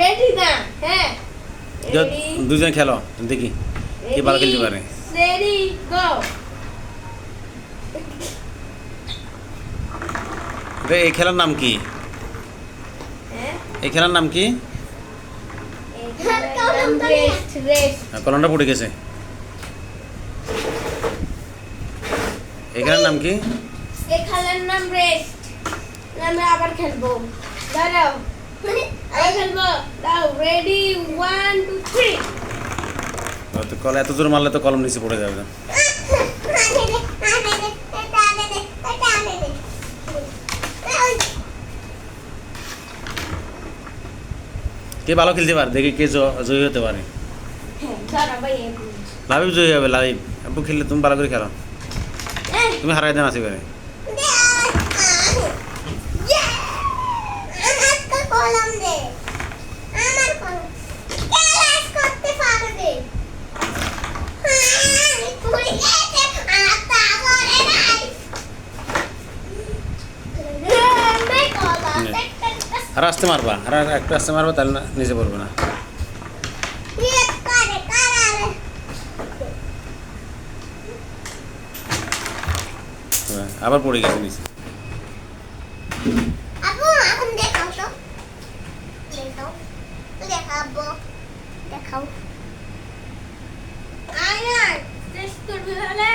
Ready না? হ্যাঁ দুজন খেলো দেখি কে ভালো খেলতে পারে। রেডি গো রে এই খেলার নাম কি? হ্যাঁ? এই খেলার নাম কি? হ্যাঁ, কলমটা পড়ে গেছে। এই খেলার নাম কি? এই খেলার নাম রেস্ট আমরা আবার খেলব। দাঁড়াও। ও তো কল এত জোর মারলে তো কলম নিচে পড়ে যাবে। কে ভালো খেলতে পারে? দেখি কে জয়ী হতে পারে। হ্যাঁ লাভিব জয়ী হবে লাভিব আব্বু খেললে তুমি ভালো করে খেলো। তুমি হারাই দেন আসি পারে কলম দে আমার কলম ক্লাস করতে পারবে আমি পড়ে গেছে আতা করে নাই আমি কলম দেখতে আর আসতে মারবা, আর একটু আসতে মারবা, তাহলে না নিচে পড়বে না। আবার পড়ে গেছে নিচে। দেখাও দেখাও দেখাও আয়ার করবি হলে